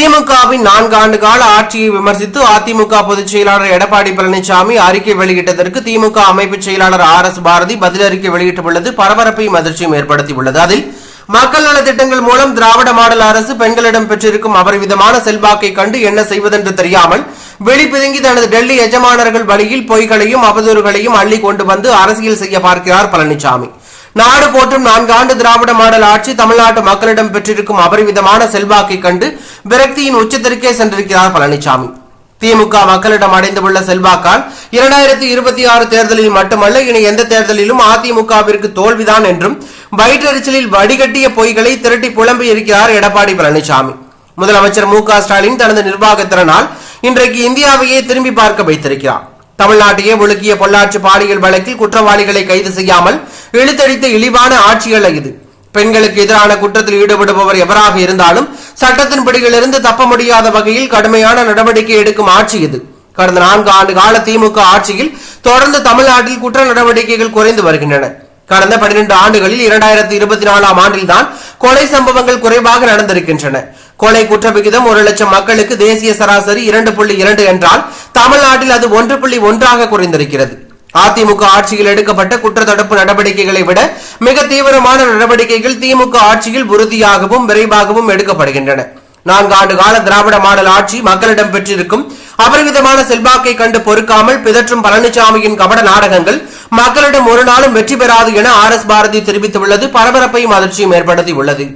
திமுகவின் நான்கு ஆண்டு கால ஆட்சியை விமர்சித்து அதிமுக பொதுச் செயலாளர் எடப்பாடி பழனிசாமி அறிக்கை வெளியிட்டதற்கு திமுக அமைப்பு செயலாளர் ஆர் எஸ் பாரதி பதிலறிக்கை வெளியிட்டுள்ளது. பரபரப்பையும் அதிர்ச்சியும் ஏற்படுத்தியுள்ளது. அதில் மக்கள் நலத்திட்டங்கள் மூலம் திராவிட மாடல் அரசு பெண்களிடம் பெற்றிருக்கும் அபரிவிதமான செல்வாக்கை கண்டு என்ன செய்வதென்று தெரியாமல் வெளிப்பிதுங்கி தனது டெல்லி எஜமானர்கள் வழியில் பொய்களையும் அவதூறுகளையும் அள்ளி கொண்டு வந்து அரசியல் செய்ய பார்க்கிறார் பழனிசாமி. நாடு போற்றும் நான்காண்டு திராவிட மாடல் ஆட்சி தமிழ்நாட்டு மக்களிடம் பெற்றிருக்கும் அபரிவிதமான செல்வாக்கை கண்டு விரக்தியின் உச்சத்திற்கே சென்றிருக்கிறார் பழனிசாமி திமுக மக்களிடம் அடைந்துள்ள செல்வாக்கால் இரண்டாயிரத்தி இருபத்தி ஆறு தேர்தலில் மட்டுமல்ல இனி எந்த தேர்தலிலும் அதிமுகவிற்கு தோல்விதான் என்றும் வயிற்றெரிச்சலில் வடிகட்டிய பொய்களை திரட்டி புலம்பி இருக்கிறார் எடப்பாடி பழனிசாமி முதலமைச்சர் மு க ஸ்டாலின் தனது நிர்வாகத்திறனால் இன்றைக்கு இந்தியாவையே திரும்பி பார்க்க வைத்திருக்கிறார். தமிழ்நாட்டையே ஒழுக்கிய பொள்ளாச்சி பாலியல் வழக்கில் குற்றவாளிகளை கைது செய்யாமல் இழுத்தடித்த இழிவான ஆட்சிகள் இது. பெண்களுக்கு எதிரான குற்றத்தில் ஈடுபடுபவர் எவராக இருந்தாலும் சட்டத்தின் பிடியிலிருந்து தப்ப முடியாத வகையில் கடுமையான நடவடிக்கை எடுக்கும் ஆட்சி இது. கடந்த நான்கு ஆண்டு கால திமுக ஆட்சியில் தொடர்ந்து தமிழ்நாட்டில் குற்ற நடவடிக்கைகள் குறைந்து வருகின்றன. கடந்த பன்னிரண்டு ஆண்டுகளில் இரண்டாயிரத்தி இருபத்தி நாலாம் ஆண்டில்தான் கொலை சம்பவங்கள் குறைவாக நடந்திருக்கின்றன. கொலை குற்ற விகிதம் ஒரு லட்சம் மக்களுக்கு தேசிய சராசரி இரண்டு புள்ளி இரண்டு என்றால் தமிழ்நாட்டில் அது ஒன்று புள்ளி ஒன்றாக குறைந்திருக்கிறது. அதிமுக ஆட்சியில் எடுக்கப்பட்ட குற்ற தடுப்பு நடவடிக்கைகளை விட மிக தீவிரமான நடவடிக்கைகள் திமுக ஆட்சியில் உறுதியாகவும் விரைவாகவும் எடுக்கப்படுகின்றன. நான்கு ஆண்டு கால திராவிட மாடல் ஆட்சி மக்களிடம் பெற்றிருக்கும் அபரிமிதமான செல்வாக்கை கண்டு பொறுக்காமல் பிதற்றும் பழனிசாமியின் கபட நாடகங்கள் மக்களிடம் ஒரு நாளும் வெற்றி பெறாது என ஆர் எஸ் பாரதி தெரிவித்துள்ளது. பரபரப்பையும் அதிர்ச்சியும் ஏற்படுத்தியுள்ளது.